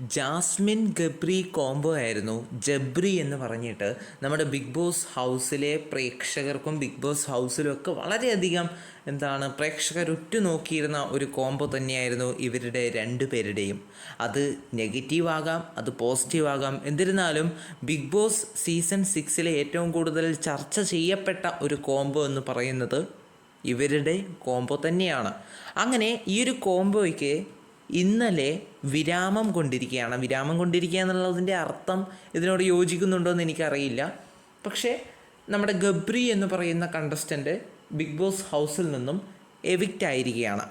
Jasmine Gabri combo ആയിരുന്നു. ജബ്രി എന്ന് പറഞ്ഞിട്ട് നമ്മുടെ ബിഗ് ബോസ് ഹൗസിലെ പ്രേക്ഷകർക്കും ബിഗ് ബോസ് ഹൗസിലും ഒക്കെ വളരെയധികം എന്താണ് പ്രേക്ഷകർ ഉറ്റുനോക്കിയിരുന്ന ഒരു കോംബോ തന്നെയായിരുന്നു ഇവരുടെ രണ്ടുപേരുടെയും അത് നെഗറ്റീവ് ആകാം അത് പോസിറ്റീവ് ആകാം. എന്നിരുന്നാലും ബിഗ് ബോസ് സീസൺ സിക്സിലെ ഏറ്റവും കൂടുതൽ ചർച്ച ചെയ്യപ്പെട്ട ഒരു കോംബോ എന്ന് പറയുന്നത് ഇവരുടെ കോംബോ തന്നെയാണ്. അങ്ങനെ ഈ ഒരു കോംബോയ്ക്ക് ഇന്നലെ വിരാമം കൊണ്ടിരിക്കുകയാണ്. വിരാമം കൊണ്ടിരിക്കുക എന്നുള്ളതിന്റെ അർത്ഥം ഇതിനോട് യോജിക്കുന്നുണ്ടോ എന്ന് എനിക്കറിയില്ല. പക്ഷേ നമ്മുടെ ഗബ്രി എന്ന് പറയുന്ന കണ്ടസ്റ്റന്റ് ബിഗ് ബോസ് ഹൗസിൽ നിന്നും എവിക്റ്റ് ആയിരിക്കുകയാണ്.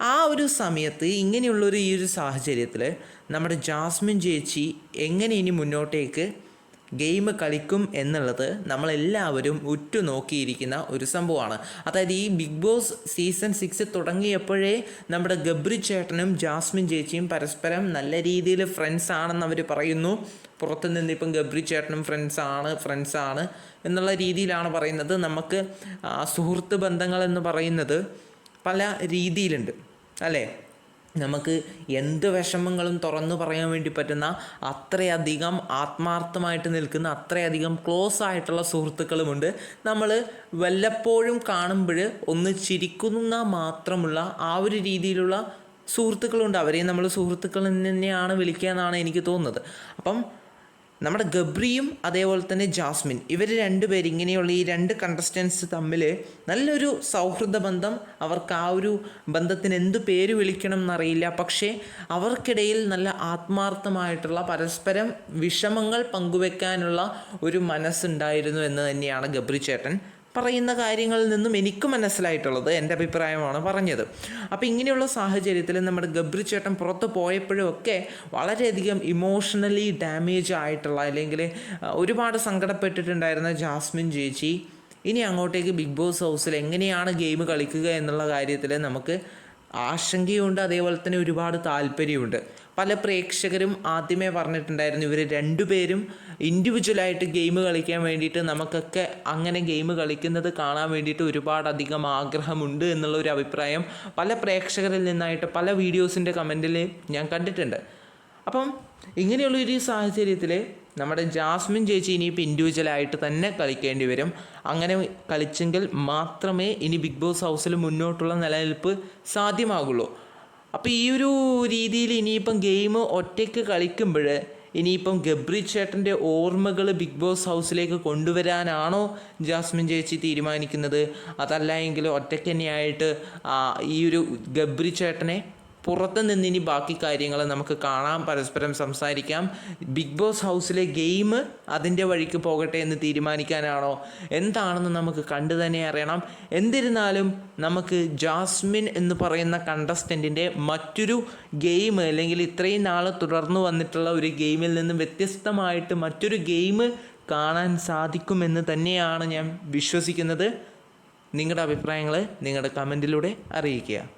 ആ ഒരു സമയത്ത് ഇങ്ങനെയുള്ളൊരു ഈ ഒരു സാഹചര്യത്തിൽ നമ്മുടെ ജാസ്മിൻ ചേച്ചി എങ്ങനെ ഇനി മുന്നോട്ടേക്ക് ഗെയിം കളിക്കും എന്നുള്ളത് നമ്മളെല്ലാവരും ഉറ്റുനോക്കിയിരിക്കുന്ന ഒരു സംഭവമാണ്. അതായത് ഈ ബിഗ് ബോസ് സീസൺ സിക്സ് തുടങ്ങിയപ്പോഴേ നമ്മുടെ ഗബ്രി ചേട്ടനും ജാസ്മിൻ ചേച്ചിയും പരസ്പരം നല്ല രീതിയിൽ ഫ്രണ്ട്സ് ആണെന്ന് അവർ പറയുന്നു. പുറത്ത് നിന്ന് ഇപ്പം ഗബ്രി ചേട്ടനും ഫ്രണ്ട്സ് ആണ് ഫ്രണ്ട്സ് ആണ് എന്നുള്ള രീതിയിലാണ് പറയുന്നത്. നമുക്ക് സുഹൃത്ത് ബന്ധങ്ങൾ എന്ന് പറയുന്നത് പല രീതിയിലുണ്ട്. അല്ലേ? നമുക്ക് എന്ത് വിഷമങ്ങളും തുറന്നു പറയാൻ വേണ്ടി പറ്റുന്ന അത്രയധികം ആത്മാർത്ഥമായിട്ട് നിൽക്കുന്ന അത്രയധികം ക്ലോസ് ആയിട്ടുള്ള സുഹൃത്തുക്കളുമുണ്ട്. നമ്മൾ വല്ലപ്പോഴും കാണുമ്പോൾ ഒന്ന് ചിരിക്കുന്ന മാത്രമുള്ള ആ ഒരു രീതിയിലുള്ള സുഹൃത്തുക്കളുണ്ട്. അവരെയും നമ്മൾ സുഹൃത്തുക്കൾ തന്നെയാണ് വിളിക്കുക എന്നാണ് എനിക്ക് തോന്നുന്നത്. അപ്പം നമ്മുടെ ഗബ്രിയും അതേപോലെ തന്നെ ജാസ്മിൻ. ഇവർ രണ്ടുപേരും ഇങ്ങനെയുള്ള ഈ രണ്ട് കണ്ടസ്റ്റൻസ് തമ്മിൽ നല്ലൊരു സൗഹൃദ ബന്ധം. അവർക്ക് ആ ഒരു ബന്ധത്തിന് എന്ത് പേര് വിളിക്കണം എന്നറിയില്ല. പക്ഷേ അവർക്കിടയിൽ നല്ല ആത്മാർത്ഥമായിട്ടുള്ള പരസ്പരം വിഷമങ്ങൾ പങ്കുവെക്കാനുള്ള ഒരു മനസ്സുണ്ടായിരുന്നു എന്ന് തന്നെയാണ് ഗബ്രി ചേട്ടൻ പറയുന്ന കാര്യങ്ങളിൽ നിന്നും എനിക്ക് മനസ്സിലായിട്ടുള്ളത് എന്റെ അഭിപ്രായമാണ് പറഞ്ഞത്. അപ്പോൾ ഇങ്ങനെയുള്ള സാഹചര്യത്തിൽ നമ്മുടെ ഗബ്രി ചേട്ടൻ പുറത്ത് പോയപ്പോഴും ഒക്കെ വളരെയധികം ഇമോഷണലി ഡാമേജ് ആയിട്ടുള്ള അല്ലെങ്കിൽ ഒരുപാട് സങ്കടപ്പെട്ടിട്ടുണ്ടായിരുന്ന ജാസ്മിൻ ചേച്ചി ഇനി അങ്ങോട്ടേക്ക് ബിഗ് ബോസ് ഹൗസിൽ എങ്ങനെയാണ് ഗെയിം കളിക്കുക എന്നുള്ള കാര്യത്തിൽ നമുക്ക് ആശങ്കയുണ്ട് അതേപോലെ തന്നെ ഒരുപാട് താല്പര്യമുണ്ട്. പല പ്രേക്ഷകരും ആദ്യമേ പറഞ്ഞിട്ടുണ്ടായിരുന്നു ഇവർ രണ്ടുപേരും ഇൻഡിവിജ്വലായിട്ട് ഗെയിം കളിക്കാൻ വേണ്ടിയിട്ട് നമുക്കൊക്കെ അങ്ങനെ ഗെയിം കളിക്കുന്നത് കാണാൻ വേണ്ടിയിട്ട് ഒരുപാടധികം ആഗ്രഹമുണ്ട് എന്നുള്ള ഒരു അഭിപ്രായം പല പ്രേക്ഷകരിൽ നിന്നായിട്ട് പല വീഡിയോസിന്റെ കമന്റിൽ ഞാൻ കണ്ടിട്ടുണ്ട്. അപ്പം ഇങ്ങനെയുള്ള ഒരു സാഹചര്യത്തിൽ നമ്മുടെ ജാസ്മിൻ ചേച്ചി ഇനിയിപ്പോൾ ഇൻഡിവിജ്വലായിട്ട് തന്നെ കളിക്കേണ്ടി വരും. അങ്ങനെ കളിച്ചെങ്കിൽ മാത്രമേ ഇനി ബിഗ് ബോസ് ഹൗസിൽ മുന്നോട്ടുള്ള നിലനിൽപ്പ് സാധ്യമാകുള്ളൂ. അപ്പോൾ ഈ ഒരു രീതിയിൽ ഇനിയിപ്പം ഗെയിം ഒറ്റയ്ക്ക് കളിക്കുമ്പോൾ ഇനിയിപ്പം ഗബ്രി ചേട്ടന്റെ ഓർമ്മകൾ ബിഗ് ബോസ് ഹൗസിലേക്ക് കൊണ്ടുവരാനാണോ ജാസ്മിൻ ചേച്ചി തീരുമാനിക്കുന്നത്? അതല്ല എങ്കിൽ ഒറ്റയ്ക്ക് തന്നെയായിട്ട് ഈ ഒരു ഗബ്രി ചേട്ടനെ പുറത്ത് നിന്ന് ഇനി ബാക്കി കാര്യങ്ങൾ നമുക്ക് കാണാം പരസ്പരം സംസാരിക്കാം. ബിഗ് ബോസ് ഹൗസിലെ ഗെയിം അതിന്റെ വഴിക്ക് പോകട്ടെ എന്ന് തീരുമാനിക്കാനാണോ? എന്താണെന്ന് നമുക്ക് കണ്ടു തന്നെ അറിയണം. എന്നിരുന്നാലും നമുക്ക് ജാസ്മിൻ എന്ന് പറയുന്ന കണ്ടസ്റ്റന്റിന്റെ മറ്റൊരു ഗെയിം അല്ലെങ്കിൽ ഇത്രയും നാൾ തുടർന്നു വന്നിട്ടുള്ള ഒരു ഗെയിമിൽ നിന്നും വ്യത്യസ്തമായിട്ട് മറ്റൊരു ഗെയിം കാണാൻ സാധിക്കുമെന്ന് തന്നെയാണ് ഞാൻ വിശ്വസിക്കുന്നത്. നിങ്ങളുടെ അഭിപ്രായങ്ങൾ നിങ്ങളുടെ കമന്റിലൂടെ അറിയിക്കുക.